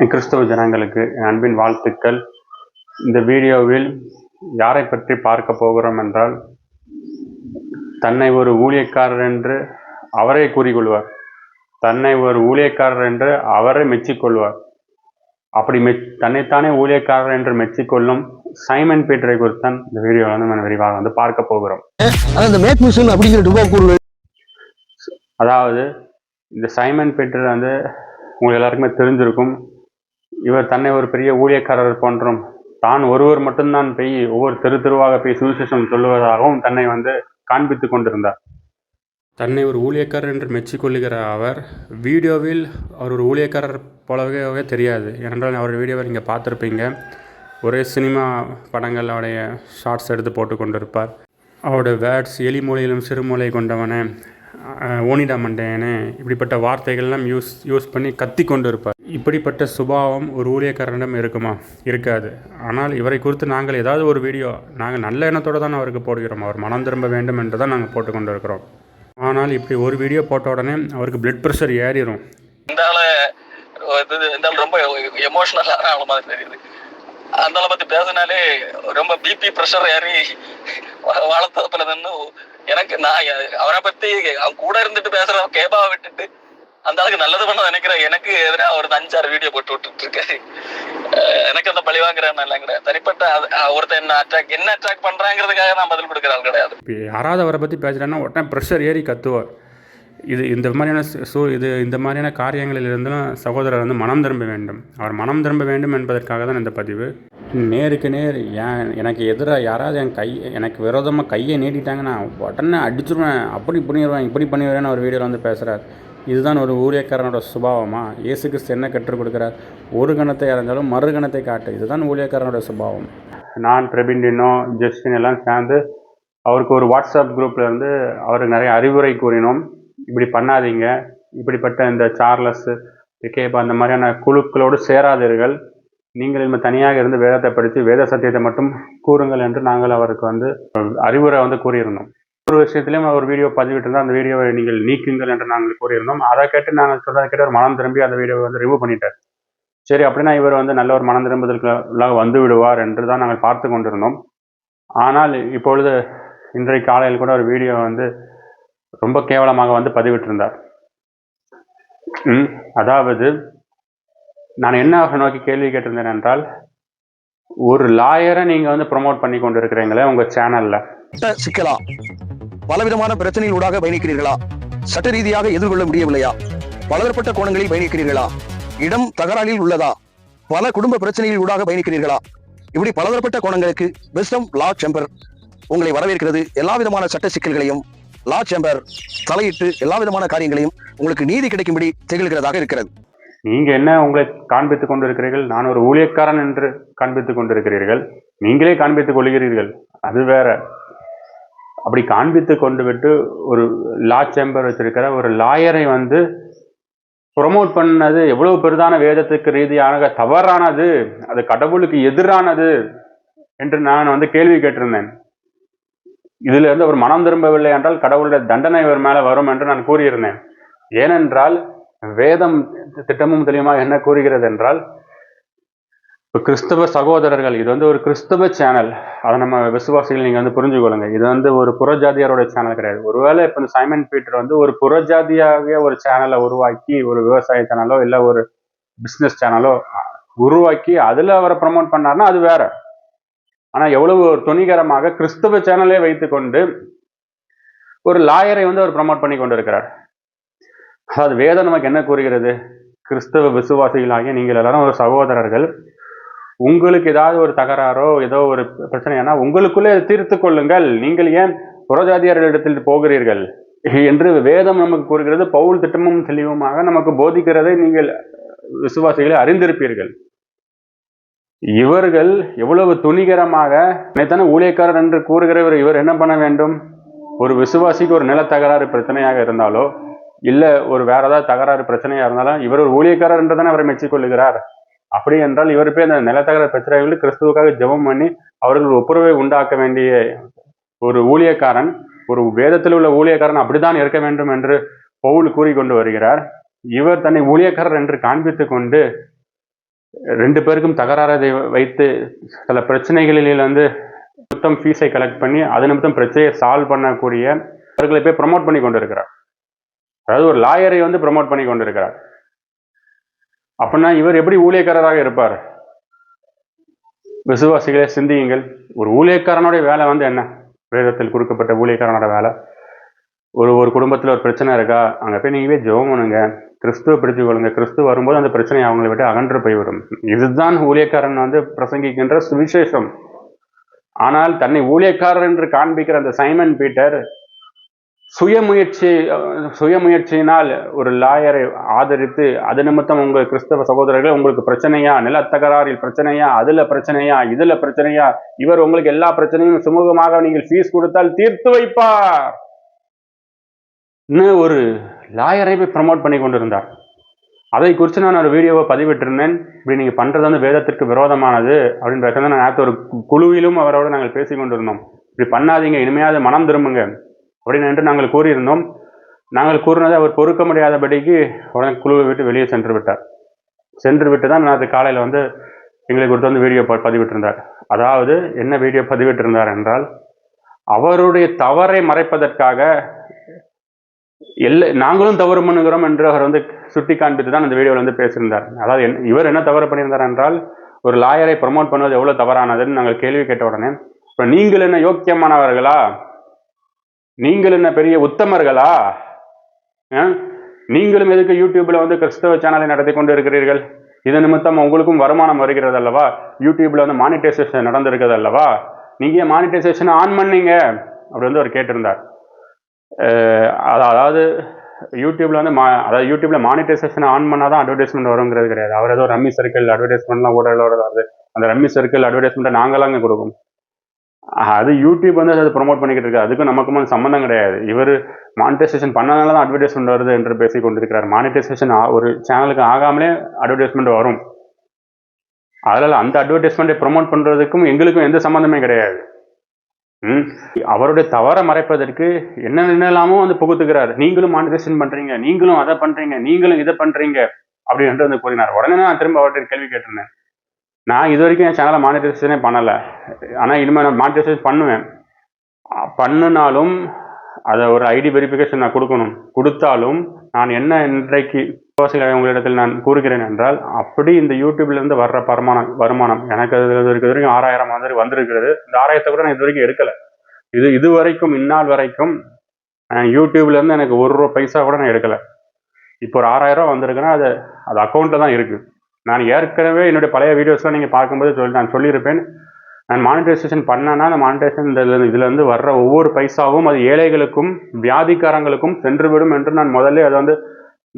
கிறிஸ்தவ ஜனங்களுக்கு என் அன்பின் வாழ்த்துக்கள். இந்த வீடியோவில் யாரை பற்றி பார்க்க போகிறோம் என்றால் தன்னை ஒரு ஊழியக்காரர் என்று அவரே கூறிக்கொள்வார். தன்னை ஒரு ஊழியக்காரர் என்று அவரே மெச்சிக்கொள்வார். அப்படி மெச் தன்னைத்தானே ஊழியக்காரர் என்று மெச்சிக்கொள்ளும் சைமன் பீட்டரை குறித்து தான் இந்த வீடியோவில் வந்து நம்ம விரிவாக வந்து பார்க்க போகிறோம். அப்படிங்கிற அதாவது இந்த சைமன் பீட்டர் வந்து உங்களுக்கு எல்லாருக்குமே தெரிஞ்சிருக்கும். இவர் தன்னை ஒரு பெரிய ஊழியக்காரர் போன்றும் தான் ஒருவர் மட்டும்தான் போய் ஒவ்வொரு தெரு தெருவாக போய் சுவிசேஷம் சொல்லுவதாகவும் தன்னை வந்து காண்பித்து கொண்டிருந்தார். தன்னை ஒரு ஊழியக்காரர் என்று மெச்சிக்கொள்ளுகிற அவர் வீடியோவில் அவர் ஒரு ஊழியக்காரர் போலவே தெரியாது. ஏனென்றால் அவர் வீடியோவை நீங்கள் பார்த்துருப்பீங்க. ஒரே சினிமா படங்களுடைய ஷார்ட்ஸ் எடுத்து போட்டு கொண்டிருப்பார். அவருடைய வேர்ட்ஸ் எலி மூலையிலும் சிறுமூலை கொண்டவனே ஓனிடா மண்டையனே இப்படிப்பட்ட வார்த்தைகள்லாம் யூஸ் யூஸ் பண்ணி கத்தி கொண்டு இருப்பார் இப்படிப்பட்ட சுபாவம் ஒரு ஊழியக்காரனிடம் இருக்குமா? இருக்காது. ஆனால் இவரை குறித்து நாங்கள் ஏதாவது ஒரு வீடியோ நாங்கள் நல்ல எண்ணத்தோடு தான் அவருக்கு போடுகிறோம். அவர் மனம் திரும்ப வேண்டும் என்று தான் நாங்கள் போட்டுக்கொண்டு இருக்கிறோம் ஆனால் இப்படி ஒரு வீடியோ போட்ட உடனே அவருக்கு பிளட் ப்ரெஷர் ஏறிடும் இந்த இது ரொம்ப எமோஷனலான ஆளு மாதிரி தெரியுது. அந்த ஆளை பத்தி பேசினாலே ரொம்ப பிபி ப்ரெஷர் ஏறி வளர்த்ததுல நின்று எனக்கு நான் அவரை பத்தி அவன் கூட இருந்துட்டு பேசுற கேபாவை விட்டுட்டு அந்த அளவுக்கு நல்லது பண்ண நினைக்கிறேன் எனக்கு எதிராக ஒரு அஞ்சாறு வீடியோ போட்டு விட்டுட்டு இருக்காரு எனக்கு அந்த பழி வாங்குறேன் கிடையாது. தனிப்பட்ட ஒருத்தர் ஒருத்தன் என்ன அட்ராக் என்ன அட்டாக் பண்றாங்கிறதுக்காக நான் பதில் கொடுக்குற ஆள் கிடையாது. இப்போ யாராவது அவரை பற்றி பேசுகிறேன்னா உடனே ப்ரெஷர் ஏறி கத்துவார். இது இந்த மாதிரியான சூ இது இந்த மாதிரியான காரியங்களிலிருந்தும் சகோதரர் வந்து மனம் திரும்ப வேண்டும். அவர் மனம் திரும்ப வேண்டும் என்பதற்காக தான் இந்த பதிவு. நேருக்கு நேர் ஏன் எனக்கு எதிராக யாராவது என் கை எனக்கு விரோதமாக கையை நீட்டிட்டாங்கன்னா உடனே அடிச்சிருவேன். அப்படி பண்ணிடுவேன் இப்படி பண்ணிடுவேன்னு ஒரு வீடியோவில் வந்து பேசுகிறார் இதுதான் ஒரு ஊழியக்காரனோட சுபாவமா? இயேசு கிறிஸ்து என்ன கற்றுக் கொடுக்குறார்? ஒரு கணத்தை இறந்தாலும் மறு கணத்தை காட்டு. இதுதான் ஊழியக்காரனோட சுபாவம். நான் பிரபிண்டினோ ஜஸ்டின் எல்லாம் சேர்ந்து அவருக்கு ஒரு வாட்ஸ்அப் குரூப்பில் இருந்து அவருக்கு நிறைய அறிவுரை கூறினோம். இப்படி பண்ணாதீங்க. இப்படிப்பட்ட இந்த சார்லஸ் கேப் அந்த மாதிரியான குழுக்களோடு சேராதீர்கள். நீங்கள் இனிமேல் தனியாக இருந்து வேதத்தை படித்து வேத சத்தியத்தை மட்டும் கூறுங்கள் என்று நாங்கள் அவருக்கு வந்து அறிவுரை வந்து கூறியிருந்தோம். ஒரு விஷயத்துலையும் ஒரு வீடியோ பதிவிட்டிருந்தால் அந்த வீடியோவை நீங்கள் நீக்குங்கள் என்று நாங்கள் கூறியிருந்தோம். அதை கேட்டு நாங்கள் சொல்றதை கேட்டு ஒரு மனம் திரும்பி அந்த வீடியோவை வந்து ரிமூவ் பண்ணிட்டார். சரி அப்படின்னா இவர் வந்து நல்ல ஒரு மனம் திரும்புதலுக்குள்ளாக வந்து விடுவார் என்று தான் நாங்கள் பார்த்து கொண்டிருந்தோம். ஆனால் இப்பொழுது இன்றைக்கு காலையில் கூட ஒரு வீடியோ வந்து ரொம்ப கேவலமாக வந்து பதிவிட்டிருந்தார். ம், அதாவது நான் என்ன நோக்கி கேள்வி கேட்டிருந்தேன் என்றால் ஒரு லாயரை நீங்கள் வந்து ப்ரொமோட் பண்ணி கொண்டு இருக்கிறீங்களே உங்கள் சேனலில் சிக்கலா? பலவிதமான பிரச்சனைகள் ஊடாக பயணிக்கிறீர்களா? சட்ட ரீதியாக எதிர்கொள்ள முடியவில்லையா? பலதரப்பட்ட கோணங்களில் பயணிக்கிறீர்களா? இடம் தகராறில் உள்ளதா? பல குடும்ப பிரச்சனைகள் ஊடாக பயணிக்கிறீர்களா? இப்படி பலதரப்பட்ட கோணங்களுக்கு விஸ்டம் லா சேம்பர் உங்களை வரவேற்கிறது. எல்லா விதமான சட்ட சிக்கல்களையும் லா சேம்பர் தலையிட்டு எல்லா விதமான காரியங்களையும் உங்களுக்கு நீதி கிடைக்கும்படி திகழ்கிறதாக இருக்கிறது. நீங்க என்ன உங்களை காண்பித்துக் கொண்டிருக்கிறீர்கள்? நான் ஒரு ஊழியக்காரன் என்று காண்பித்துக் கொண்டிருக்கிறீர்கள். நீங்களே காண்பித்துக் கொள்கிறீர்கள். அது வேற. அப்படி காண்பித்து கொண்டு விட்டு ஒரு லா சேம்பர் வச்சிருக்கிற ஒரு லாயரை வந்து ப்ரொமோட் பண்ணது எவ்வளவு பெரிதான வேதத்துக்கு ரீதியான தவறானது அது கடவுளுக்கு எதிரானது என்று நான் வந்து கேள்வி கேட்டிருந்தேன். இதுல இருந்து அவர் மனம் திரும்பவில்லை என்றால் கடவுளுடைய தண்டனை இவர் மேல வரும் என்று நான் கூறியிருந்தேன். ஏனென்றால் வேதம் திட்டமும் தெளிவாக என்ன கூறுகிறது என்றால் இப்போ கிறிஸ்தவ சகோதரர்கள் இது வந்து ஒரு கிறிஸ்தவ சேனல் அதை நம்ம விசுவாசிகள் நீங்கள் வந்து புரிஞ்சுக்கொள்ளுங்க. இது வந்து ஒரு புறஜாதியாரோட சேனல் கிடையாது. ஒருவேளை இப்போ இந்த சைமன் பீட்டர் வந்து ஒரு புறஜாதியாக ஒரு சேனலை உருவாக்கி ஒரு விவசாய சேனலோ இல்லை ஒரு பிஸ்னஸ் சேனலோ உருவாக்கி அதில் அவரை ப்ரமோட் பண்ணார்னா அது வேற. ஆனால் எவ்வளவு ஒரு துணிகரமாக கிறிஸ்தவ சேனலே வைத்துக்கொண்டு ஒரு லாயரை வந்து அவர் ப்ரமோட் பண்ணி கொண்டு இருக்கிறார் அதாவது வேதம் நமக்கு என்ன கூறுகிறது? கிறிஸ்தவ விசுவாசிகளாகிய நீங்கள் எல்லாரும் ஒரு சகோதரர்கள். உங்களுக்கு ஏதாவது ஒரு தகராறோ ஏதோ ஒரு பிரச்சனையானா உங்களுக்குள்ளே தீர்த்து கொள்ளுங்கள். நீங்கள் ஏன் புறஜாதியாரிடத்தில் போகிறீர்கள்? என்று வேதம் நமக்கு கூறுகிறது பவுல் திட்டமும் தெளிவுமாக நமக்கு போதிக்கிறதை நீங்கள் விசுவாசிகளை அறிந்திருப்பீர்கள். இவர்கள் எவ்வளவு துணிகரமாக நினைத்தானே ஊழியக்காரர் என்று கூறுகிறவர் இவர் என்ன பண்ண வேண்டும்? ஒரு விசுவாசிக்கு ஒரு நிலத்தகராறு பிரச்சனையாக இருந்தாலோ இல்லை ஒரு வேற ஏதாவது தகராறு பிரச்சனையாக இருந்தாலும் இவர் ஒரு ஊழியக்காரர் என்று தானே அவரை மெச்சிக்கொள்ளுகிறார் அப்படி என்றால் இவர் போய் அந்த நிலத்தகர பிரச்சனைகளில் கிறிஸ்துவுக்காக ஜெபம் பண்ணி அவர்கள் ஒப்புரவை உண்டாக்க வேண்டிய ஒரு ஊழியக்காரன் ஒரு வேதத்தில் உள்ள ஊழியக்காரன் அப்படித்தான் இருக்க வேண்டும் என்று பவுல் கூறிக்கொண்டு வருகிறார். இவர் தன்னை ஊழியக்காரர் என்று காண்பித்து கொண்டு ரெண்டு பேருக்கும் தகராறதை வைத்து சில பிரச்சனைகளில் வந்து மொத்தம் ஃபீஸை கலெக்ட் பண்ணி அது நிமித்தம் பிரச்சனையை சால்வ் பண்ணக்கூடிய அவர்களை போய் ப்ரமோட் பண்ணி கொண்டு இருக்கிறார். அதாவது ஒரு லாயரை வந்து ப்ரமோட் பண்ணி கொண்டு இருக்கிறார். அப்படின்னா இவர் எப்படி ஊழியக்காரராக இருப்பார்? விசுவாசிகளே சிந்தியுங்கள். ஒரு ஊழியக்காரனுடைய வேலை வந்து என்ன? வேதத்தில் கொடுக்கப்பட்ட ஊழியக்காரனோட வேலை. ஒரு ஒரு குடும்பத்தில் ஒரு பிரச்சனை இருக்கா? அங்கே போய் நீங்கள் போய் ஜெபம் பண்ணுங்க. கிறிஸ்துவ பிடிச்சு கொள்ளுங்க. கிறிஸ்துவ வரும்போது அந்த பிரச்சனை அவங்களை விட்டு அகன்று போய்விடும். இதுதான் ஊழியக்காரன் வந்து பிரசங்கிக்கின்ற சுவிசேஷம். ஆனால் தன்னை ஊழியக்காரர் என்று காண்பிக்கிற அந்த சைமன் பீட்டர் சுயமுயற்சி சுயமுயற்சியினால் ஒரு லாயரை ஆதரித்து அது நிமித்தம் உங்கள் கிறிஸ்தவ சகோதரர்கள் உங்களுக்கு பிரச்சனையா நிலத்தகராறில் பிரச்சனையா அதுல பிரச்சனையா இதுல பிரச்சனையா இவர் உங்களுக்கு எல்லா பிரச்சனையும் சுமூகமாக நீங்கள் ஃபீஸ் கொடுத்தால் தீர்த்து வைப்பார். ஒரு லாயரை போய் ப்ரமோட் பண்ணி கொண்டிருந்தார். அதை குறித்து நான் ஒரு வீடியோவை பதிவிட்டிருந்தேன். இப்படி நீங்கள் பண்ணுறது வந்து வேதத்திற்கு விரோதமானது அப்படின்றத நான் நேற்று ஒரு குழுவிலும் அவரோடு நாங்கள் பேசி கொண்டிருந்தோம். இப்படி பண்ணாதீங்க இனிமையாவது மனம் திரும்புங்க. அப்படின்னு என்று நாங்கள் கூறியிருந்தோம். நாங்கள் கூறினதை அவர் பொறுக்க முடியாதபடிக்கு உடனே குழுவை விட்டு வெளியே சென்று விட்டார். சென்று விட்டு தான் நான் அது காலையில் வந்து எங்களுக்கு கொடுத்து வந்து வீடியோ ப- பதிவிட்டிருந்தார். அதாவது என்ன வீடியோ பதிவிட்டிருந்தார் என்றால் அவருடைய தவறை மறைப்பதற்காக எல்லா நாங்களும் தவறு பண்ணுகிறோம் என்று அவர் வந்து சுட்டி காண்பித்து தான் அந்த வீடியோவில் வந்து பேசியிருந்தார். அதாவது என் இவர் என்ன தவறு பண்ணியிருந்தார் என்றால் ஒரு லாயரை ப்ரமோட் பண்ணுவது எவ்வளோ தவறானதுன்னு நாங்கள் கேள்வி கேட்ட உடனே இப்போ நீங்கள் என்ன யோக்கியமானவர்களா? நீங்கள் என்ன பெரிய உத்தமர்களா? ஆ? நீங்களும் எதுக்கு யூடியூப்ல வந்து கிறிஸ்தவ சேனலை நடத்தி கொண்டு இருக்கிறீர்கள் இது நிமித்தம் உங்களுக்கும் வருமானம் வருகிறது அல்லவா? யூடியூப்ல வந்து மானிட்டைசேஷன் நடந்திருக்கிறது அல்லவா? நீங்க ஏன் மானிட்டைசேஷன் ஆன் பண்ணீங்க? அப்படி வந்து அவர் கேட்டிருந்தார். அதாவது யூடியூப்ல வந்து மா அதாவது யூடியூப்ல மானிட்டைசேஷன் ஆன் பண்ணாதான் தான் அட்வர்டைஸ்மெண்ட் வருங்கிறது கிடையாது. அவர் ஏதோ ரம்மி சர்க்கிள் அட்வர்டைஸ்மெண்ட்லாம் ஊடகங்களோட வருது. அந்த ரம்மி சர்க்கிள் அட்வர்டைஸ்மெண்ட்டை நாங்களாங்க கொடுக்கும் அது யூடியூப் வந்து அதை ப்ரோமோட் பண்ணிக்கிட்டு இருக்கு. அதுக்கும் நமக்கும் வந்து சம்மந்தம் கிடையாது. இவர் மானிட்டைசேஷன் பண்ணனால தான் அட்வர்டைஸ்மெண்ட் வருது என்று பேசி கொண்டிருக்கிறார். மானிட்டைசேஷன் ஒரு சேனலுக்கு ஆகாமலே அட்வர்டைஸ்மெண்ட் வரும். அதனால அந்த அட்வர்டைஸ்மெண்ட்டை ப்ரோமோட் பண்ணுறதுக்கும் எங்களுக்கும் எந்த சம்மந்தமே கிடையாது. ம்? அவருடைய தவறை மறைப்பதற்கு என்ன வந்து புகுத்துக்கிறார் நீங்களும் மானிட்டைசேஷன் பண்றீங்க நீங்களும் அதை பண்றீங்க நீங்களும் இதை பண்றீங்க அப்படி என்று வந்து கூறினார். உடனே நான் திரும்ப அவர்கிட்ட கேள்வி கேட்டிருந்தேன். நான் இது வரைக்கும் என் சேனலை மானிட்டைசேஷனே பண்ணலை. ஆனால் இனிமேல் நான் மானிட்டைசேஷன் பண்ணுவேன். பண்ணுனாலும் பண்ணினாலும் அதை ஒரு ஐடி வெரிஃபிகேஷன் நான் கொடுக்கணும். கொடுத்தாலும் நான் என்ன இன்றைக்கு விசுவாசிகளை உங்களிடத்தில் நான் கூறுகிறேன் என்றால் அப்படி இந்த யூடியூப்லேருந்து வர்ற வருமானம் வருமானம் எனக்கு அது இது வரைக்கும் ஆறாயிரம் மாதிரி வந்திருக்கிறது. இந்த ஆறாயிரத்தை கூட நான் இது வரைக்கும் எடுக்கலை. இது இது வரைக்கும் இந்நாள் வரைக்கும் யூடியூப்லேருந்து எனக்கு ஒரு ரூபா பைசா கூட நான் எடுக்கலை. இப்போ ஒரு ஆறாயிரம் ரூபா வந்திருக்குன்னா அது அது அக்கௌண்ட்டில் தான் இருக்குது நான் ஏற்கனவே என்னுடைய பழைய வீடியோஸ்லாம் நீங்கள் பார்க்கும்போது சொல்லி நான் சொல்லியிருப்பேன். நான் மானிட்டைசேஷன் பண்ணேன்னா அந்த மானிட்டைசேஷன் இதுலேருந்து வர்ற ஒவ்வொரு பைசாவும் அது ஏழைகளுக்கும் வியாதிக்காரங்களுக்கும் சென்றுவிடும் என்று நான் முதல்ல அதை வந்து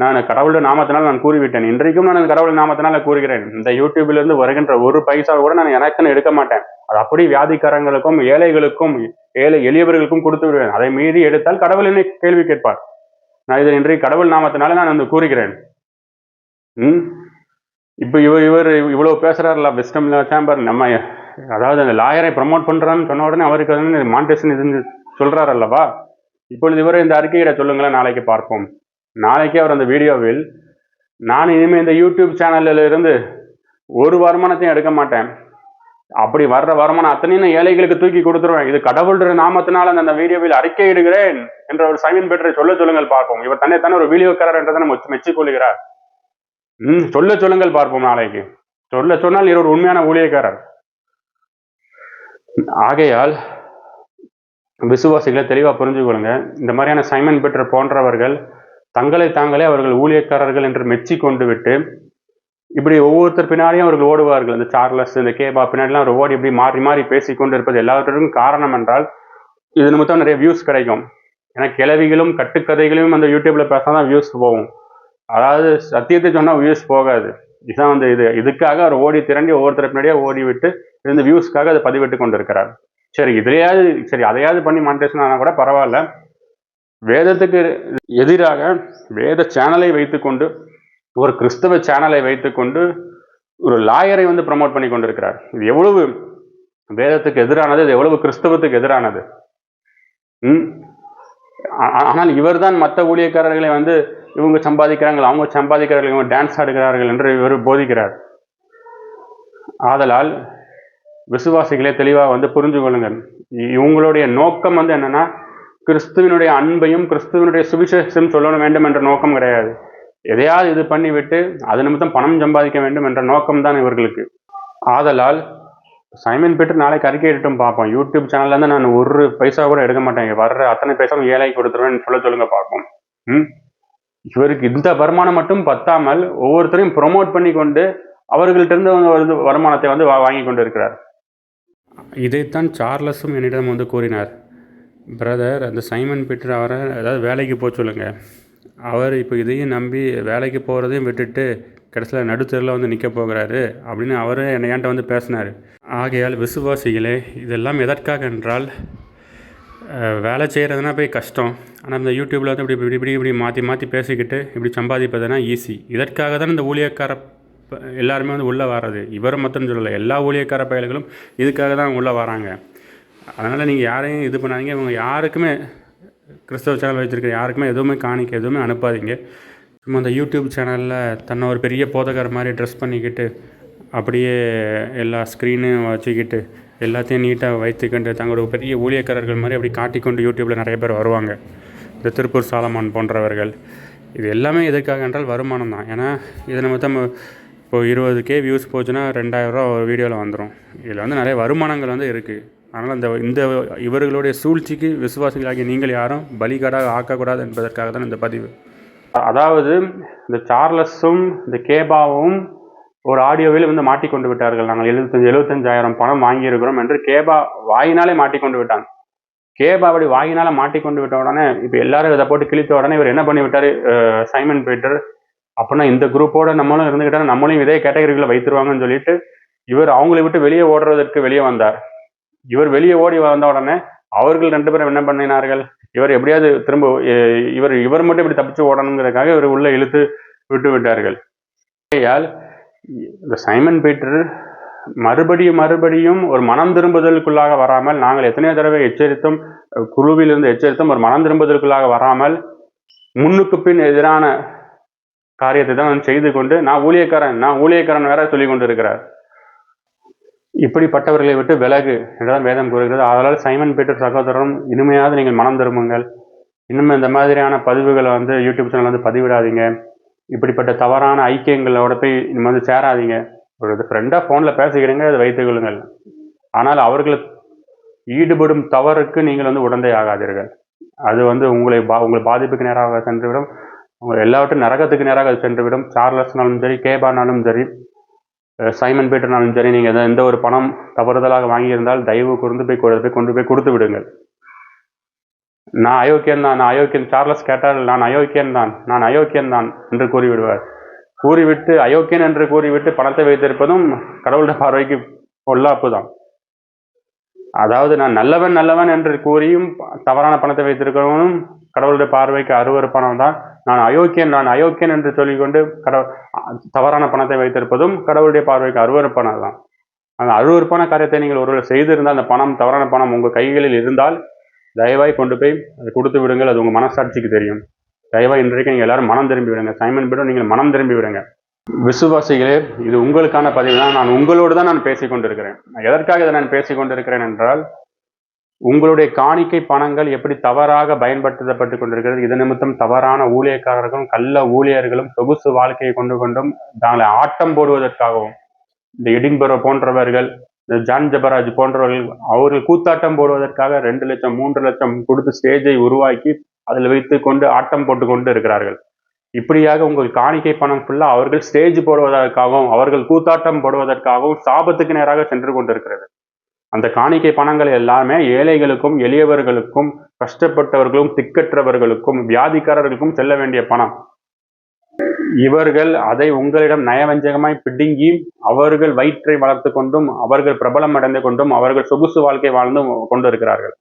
நான் கடவுளுடைய நாமத்தினால் நான் கூறிவிட்டேன். இன்றைக்கும் நான் அந்த கடவுள் நாமத்தினால் கூறுகிறேன். இந்த யூடியூப்லேருந்து வருகின்ற ஒரு பைசா கூட நான் எனக்குன்னு எடுக்க மாட்டேன். அது அப்படி வியாதிக்காரங்களுக்கும் ஏழைகளுக்கும் ஏழை எளியவர்களுக்கும் கொடுத்து விடுவேன். அதை மீறி எடுத்தால் கடவுள் என்னை கேள்வி கேட்பார். நான் இதை இன்றைக்கு கடவுள் நாமத்தினால நான் வந்து கூறுகிறேன். ம்? இப்போ இவர் இவர் இவ்வளவு பேசுறாருல வெஸ்டம் சேம்பர் நம்ம அதாவது அந்த லாயரை ப்ரமோட் பண்றான்னு சொன்ன உடனே அவருக்கு வந்து மாண்டேஷன் இருந்து சொல்கிறார் அல்லவா இப்பொழுது இவர் இந்த அறிக்கையிட சொல்லுங்களேன் நாளைக்கு பார்ப்போம். நாளைக்கே அவர் அந்த வீடியோவில் நான் இனிமேல் இந்த யூடியூப் சேனல்ல இருந்து ஒரு வருமானத்தையும் எடுக்க மாட்டேன். அப்படி வர்ற வருமானம் அத்தனையும் நான் ஏழைகளுக்கு தூக்கி கொடுத்துருவேன். இது கடவுளுடைய நாமத்தினால் அந்த வீடியோவில் அறிக்கையிடுகிறேன் என்ற ஒரு சைமன் பெற்றை சொல்ல சொல்லுங்கள் பார்ப்போம். இவர் தன்னை தானே ஒரு வீடியோக்காரர் என்றதை நம்ம மெச்சிக்கொள்கிறார் ம் சொல்ல சொல்லுங்கள் பார்ப்போம் நாளைக்கு. சொல்ல சொன்னால் இவர் ஒரு உண்மையான ஊழியக்காரர். ஆகையால் விசுவாசிகளை தெளிவாக புரிஞ்சுக்கொள்ளுங்க இந்த மாதிரியான சைமன் பெற்றர் போன்றவர்கள் தங்களை தாங்களே அவர்கள் ஊழியக்காரர்கள் என்று மெச்சி கொண்டு விட்டு இப்படி ஒவ்வொருத்தர் பின்னாடியும் அவர்கள் ஓடுவார்கள். இந்த சார்லஸ் இந்த கேபா பின்னாடிலாம் அவர் ஓடி இப்படி மாறி மாறி பேசிக்கொண்டு இருப்பது எல்லாவற்றிற்கும் காரணம் என்றால் இது நிமித்தம் நிறைய வியூஸ் கிடைக்கும். ஏன்னா கிளவிகளும் கட்டுக்கதைகளையும் அந்த யூடியூப்ல பேசினா வியூஸ் போகும். அதாவது சத்தியத்தை சொன்னால் வியூஸ் போகாது. இதுதான் வந்து இது. இதுக்காக அவர் ஓடி திரண்டி ஒவ்வொருத்தர் பின்னாடியே ஓடி விட்டு இந்த வியூஸ்க்காக அதை பதிவிட்டு கொண்டிருக்கிறார். சரி இதுலையாவது சரி அதையாவது பண்ணி மானிட்டேஷன் ஆனால் கூட பரவாயில்ல. வேதத்துக்கு எதிராக வேத சேனலை வைத்துக்கொண்டு ஒரு கிறிஸ்தவ சேனலை வைத்துக்கொண்டு ஒரு லாயரை வந்து ப்ரமோட் பண்ணி கொண்டிருக்கிறார். இது எவ்வளவு வேதத்துக்கு எதிரானது இது எவ்வளவு கிறிஸ்தவத்துக்கு எதிரானது? ம்? ஆனால் இவர்தான் மற்ற ஊழியக்காரர்களை வந்து இவங்க சம்பாதிக்கிறாங்க அவங்க சம்பாதிக்கிறார்கள் இவங்க டான்ஸ் ஆடுகிறார்கள் என்று இவர் போதிக்கிறார். ஆதலால் விசுவாசிகளே தெளிவாக வந்து புரிஞ்சு கொள்ளுங்கள். இவங்களுடைய நோக்கம் வந்து என்னன்னா கிறிஸ்துவனுடைய அன்பையும் கிறிஸ்துவனுடைய சுவிசேஷம் சொல்லணும் வேண்டும் என்ற நோக்கம் கிடையாது. எதையாவது இது பண்ணிவிட்டு அது நிமித்தம் பணம் சம்பாதிக்க வேண்டும் என்ற நோக்கம் தான் இவர்களுக்கு. ஆதலால் சைமன் பீட்டர் நாளைக்கு அறிக்கை எடுட்டும் பார்ப்போம். யூடியூப் சேனல்லேருந்து நான் ஒரு பைசா கூட எடுக்க மாட்டேன். வர்ற அத்தனை பைசாவும் ஏழை கொடுத்துருவேன். சொல்ல சொல்லுங்க பார்ப்போம். ம்? இவருக்கு இந்த வருமானம் மட்டும் பத்தாமல் ஒவ்வொருத்தரையும் ப்ரொமோட் பண்ணி கொண்டு அவர்கள்ட்டிருந்து வந்து வருமானத்தை வந்து வா- வாங்கி கொண்டு இருக்கிறார் இதைத்தான் சார்லஸும் என்னிடம் வந்து கூறினார். பிரதர் அந்த சைமன் பீட்டர் அவரை ஏதாவது வேலைக்கு போக சொல்லுங்க. அவர் இப்போ இதையும் நம்பி வேலைக்கு போகிறதையும் விட்டுட்டு கடைசியில் நடுத்தரில் வந்து நிற்க போகிறாரு அப்படின்னு அவரே என்னை ஏன்ட்ட வந்து பேசினார். ஆகையால் விசுவாசிகளே இதெல்லாம் எதற்காக என்றால் வேலை செய்கிறதுனா போய் கஷ்டம். ஆனால் இந்த யூடியூப்பில் வந்து இப்படி இப்படி இப்படி இப்படி மாற்றி மாற்றி பேசிக்கிட்டு இப்படி சம்பாதிப்பதுனா ஈஸி இதற்காக தான் இந்த ஊழியக்கார எல்லாருமே வந்து உள்ளே வர்றது. இவர் மட்டும் சொல்லலை எல்லா ஊழியக்கார பயல்களும் இதுக்காக தான் உள்ளே வராங்க. அதனால் நீங்கள் யாரையும் இது பண்ணாதீங்க. இவங்க யாருக்குமே கிறிஸ்தவ சேனல் வச்சுருக்க யாருக்குமே எதுவுமே காணிக்க எதுவுமே அனுப்பாதீங்க. சும்மா அந்த யூடியூப் சேனலில் தன்னை ஒரு பெரிய போதகர் மாதிரி ட்ரெஸ் பண்ணிக்கிட்டு அப்படியே எல்லா ஸ்க்ரீனையும் வச்சுக்கிட்டு எல்லாத்தையும் நீட்டாக வைத்துக்கொண்டு தங்களோட பெரிய ஊழியக்காரர்கள் மாதிரி அப்படி காட்டிக்கொண்டு யூடியூப்பில் நிறைய பேர் வருவாங்க. இந்த திருப்பூர் சாலமான் போன்றவர்கள். இது எல்லாமே எதற்காக என்றால் வருமானம் தான். ஏன்னா இதை நம்ம தான் இப்போ இருபது கே வியூஸ் போச்சுன்னா ரெண்டாயிரரூவா ஒரு வீடியோவில் வந்துடும் இதில் வந்து நிறைய வருமானங்கள் வந்து இருக்குது அதனால் இந்த இந்த இவர்களுடைய சூழ்ச்சிக்கு விசுவாசிகளாகிய நீங்கள் யாரும் பலிகடாக ஆக்கக்கூடாது என்பதற்காக தான் இந்த பதிவு. அதாவது இந்த சார்லஸும் இந்த கேபாவும் ஒரு ஆடியோவில் வந்து மாட்டிக்கொண்டு விட்டார்கள். நாங்கள் எழுபத்தஞ்சு எழுபத்தஞ்சாயிரம் பணம் வாங்கியிருக்கிறோம் என்று கேபா வாயினாலே மாட்டிக்கொண்டு விட்டான். கேபா அப்படி வாயினால மாட்டிக்கொண்டு விட்ட உடனே இப்போ எல்லாரும் இதை போட்டு கிழித்த உடனே இவர் என்ன பண்ணி விட்டாரு சைமன் பீட்டர் அப்படின்னா இந்த குரூப்போட நம்மளும் இருந்துக்கிட்டா நம்மளையும் இதே கேட்டகரிகளை வைத்துருவாங்கன்னு சொல்லிட்டு இவர் அவங்களை விட்டு வெளியே ஓடுறதற்கு வெளியே வந்தார். இவர் வெளியே ஓடி வந்த உடனே அவர்கள் ரெண்டு பேரும் என்ன பண்ணினார்கள்? இவர் எப்படியாவது திரும்ப இவர் இவர் மட்டும் இப்படி தப்பிச்சு ஓடணுங்கிறதுக்காக இவர் உள்ள இழுத்து விட்டு விட்டார்கள். ஆகையால் இந்த சைமன் பீட்டர் மறுபடியும் மறுபடியும் ஒரு மனம் திரும்புதலுக்குள்ளாக வராமல் நாங்கள் எத்தனையோ தடவை எச்சரித்தும் குழுவிலிருந்து எச்சரித்தும் ஒரு மனம் திரும்புதலுக்குள்ளாக வராமல் முன்னுக்கு பின் எதிரான காரியத்தை தான் வந்து செய்து கொண்டு நான் ஊழியக்காரன் நான் ஊழியக்காரன் வேற சொல்லி கொண்டு இருக்கிறார் இப்படிப்பட்டவர்களை விட்டு விலகு என்றுதான் வேதம் கூறுகிறது. அதனால் சைமன் பீட்டர் சகோதரரும் இனிமையாவது நீங்கள் மனம் திரும்புங்கள். இன்னும் இந்த மாதிரியான பதிவுகளை வந்து யூடியூப் சேனல் வந்து பதிவிடாதீங்க. இப்படிப்பட்ட தவறான ஐக்கியங்களோட போய் நம்ம வந்து சேராதீங்க. ஒரு ஃப்ரெண்டாக ஃபோனில் பேசிக்கிறீங்க அதை வைத்துக் கொள்ளுங்கள். ஆனால் அவர்கள் ஈடுபடும் தவறுக்கு நீங்கள் வந்து உடந்தை ஆகாதீர்கள். அது வந்து உங்களை பா உங்களை பாதிப்புக்கு நேராக சென்றுவிடும். உங்கள் எல்லாவற்றும் நரகத்துக்கு நேராக அது சென்றுவிடும். சார்லஸ்னாலும் சரி கேபானாலும் சரி சைமன் பீட்டர்னாலும் சரி நீங்கள் எந்த எந்த ஒரு பணம் தவறுதலாக வாங்கியிருந்தால் தயவு கொண்டு போய் கொண்டு போய் கொண்டு போய் கொடுத்து விடுங்கள். நான் அயோக்கியன் தான் நான் அயோக்கியன் சார்லஸ் கேட்டால் நான் அயோக்கியன் தான் நான் அயோக்கியன் தான் என்று கூறிவிடுவார். கூறிவிட்டு அயோக்கியன் என்று கூறிவிட்டு பணத்தை வைத்திருப்பதும் கடவுளுடைய பார்வைக்கு பொல்லாப்பு தான். அதாவது நான் நல்லவன் நல்லவன் என்று கூறியும் தவறான பணத்தை வைத்திருக்கிறவனும் கடவுளுடைய பார்வைக்கு அருவருப்பானவன் தான். நான் அயோக்கியன் நான் அயோக்கியன் என்று சொல்லிக்கொண்டு கடவுள் தவறான பணத்தை வைத்திருப்பதும் கடவுளுடைய பார்வைக்கு அருவருப்பானது தான். அந்த அருவருப்பான காரியத்தை நீங்கள் ஒருவேளை செய்திருந்தால் அந்த பணம் தவறான பணம் உங்கள் கைகளில் இருந்தால் தயவாய் கொண்டு போய் அதை கொடுத்து விடுங்கள் அது உங்கள் மனசாட்சிக்கு தெரியும். தயவாக இன்றைக்கு நீங்கள் எல்லாரும் மனம் திரும்பி விடுங்க. சைமன் பீடம் நீங்கள் மனம் திரும்பி விடுங்க. விசுவாசிகளே இது உங்களுக்கான பதிவு தான். நான் உங்களோடு தான் நான் பேசிக் கொண்டிருக்கிறேன். நான் எதற்காக இதை நான் பேசிக் கொண்டிருக்கிறேன் என்றால் உங்களுடைய காணிக்கை பணங்கள் எப்படி தவறாக பயன்படுத்தப்பட்டு கொண்டிருக்கிறது இது நிமித்தம் தவறான ஊழியக்காரர்களும் கள்ள ஊழியர்களும் சொகுசு வாழ்க்கையை கொண்டு கொண்டும் தாங்களை ஆட்டம் போடுவதற்காகவும் இந்த எடின்பரோ போன்றவர்கள் இந்த ஜான் ஜபராஜ் போன்றவர்கள் அவர்கள் கூத்தாட்டம் போடுவதற்காக ரெண்டு லட்சம் மூன்று லட்சம் கொடுத்து ஸ்டேஜை உருவாக்கி அதில் வைத்து கொண்டு ஆட்டம் போட்டு கொண்டு இருக்கிறார்கள். இப்படியாக உங்கள் காணிக்கை பணம் ஃபுல்லாக அவர்கள் ஸ்டேஜ் போடுவதற்காகவும் அவர்கள் கூத்தாட்டம் போடுவதற்காகவும் சாபத்துக்கு நேராக சென்று கொண்டிருக்கிறது. அந்த காணிக்கை பணங்கள் எல்லாமே ஏழைகளுக்கும் எளியவர்களுக்கும் கஷ்டப்பட்டவர்களும் திக்கற்றவர்களுக்கும் வியாதிக்காரர்களுக்கும் செல்ல வேண்டிய பணம். இவர்கள் அதை உங்களிடம் நயவஞ்சகமாய் பிடுங்கி அவர்கள் வயிற்றை வளர்த்து கொண்டும் அவர்கள் பிரபலம் அடைந்து கொண்டும் அவர்கள் சொகுசு வாழ்க்கை வாழ்ந்து கொண்டு இருக்கிறார்கள்.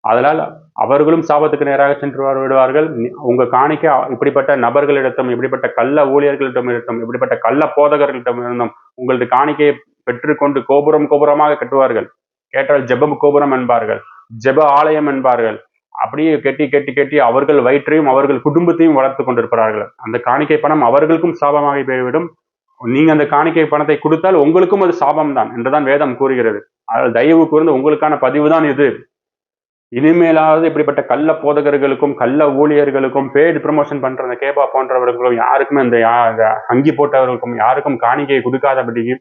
அதனால் அவர்களும் சாபத்துக்கு நேராக சென்று விடுவார்கள். உங்க காணிக்கை இப்படிப்பட்ட நபர்களிடத்தும் இப்படிப்பட்ட கள்ள ஊழியர்களிடம் இருந்தும் இப்படிப்பட்ட கள்ள போதகர்களிடம் இருந்தும் உங்களது காணிக்கையை பெற்றுக்கொண்டு கோபுரம் கோபுரமாக கட்டுவார்கள். கேட்டால் ஜெபம் கோபுரம் என்பார்கள். ஜெப ஆலயம் என்பார்கள். அப்படியே கெட்டி கெட்டி கெட்டி அவர்கள் வயிற்றையும் அவர்கள் குடும்பத்தையும் வளர்த்து கொண்டிருக்கிறார்கள். அந்த காணிக்கை பணம் அவர்களுக்கும் சாபமாக போய்விடும். நீங்க அந்த காணிக்கை பணத்தை கொடுத்தால் உங்களுக்கும் அது சாபம் தான் என்றுதான் வேதம் கூறுகிறது. அதில் தயவு கூர்ந்து உங்களுக்கான பதிவு தான் இது. இனிமேலாவது இப்படிப்பட்ட கள்ள போதகர்களுக்கும் கள்ள ஊழியர்களுக்கும் பேட் ப்ரமோஷன் பண்ற அந்த கேபா போன்றவர்களுக்கும் யாருக்குமே அந்த அங்கி போட்டவர்களுக்கும் யாருக்கும் காணிக்கையை கொடுக்காதபடிக்கு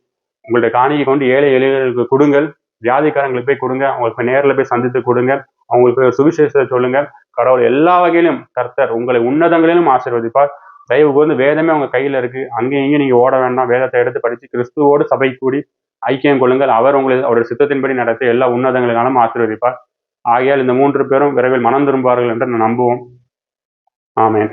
உங்களுடைய காணிக்கை கொண்டு ஏழை எளியர்களுக்கு கொடுங்கள். வியாதிக்காரங்களுக்கு போய் கொடுங்க. அவங்களுக்கு நேரில் போய் சந்தித்து கொடுங்க. அவங்களுக்கு சுவிசேஷத்தை சொல்லுங்க. கடவுள் எல்லா வகையிலும் கர்த்தர் உங்களை உன்னதங்களிலும் ஆசீர்வதிப்பார். தயவு கூர்ந்து வேதமே உங்க கையில இருக்கு. அங்கேயும் இங்கேயும் நீங்க ஓட வேண்டாம். வேதத்தை எடுத்து படிச்சு கிறிஸ்துவோடு சபை கூடி ஐக்கியம் கொள்ளுங்கள். அவர் உங்களை அவருடைய சித்தத்தின்படி நடத்தி எல்லா உன்னதங்களினாலும் ஆசீர்வதிப்பார். ஆகையால் இந்த மூன்று பேரும் விரைவில் மனம் திரும்புவார்கள் என்று நான் நம்புவோம். ஆமேன்.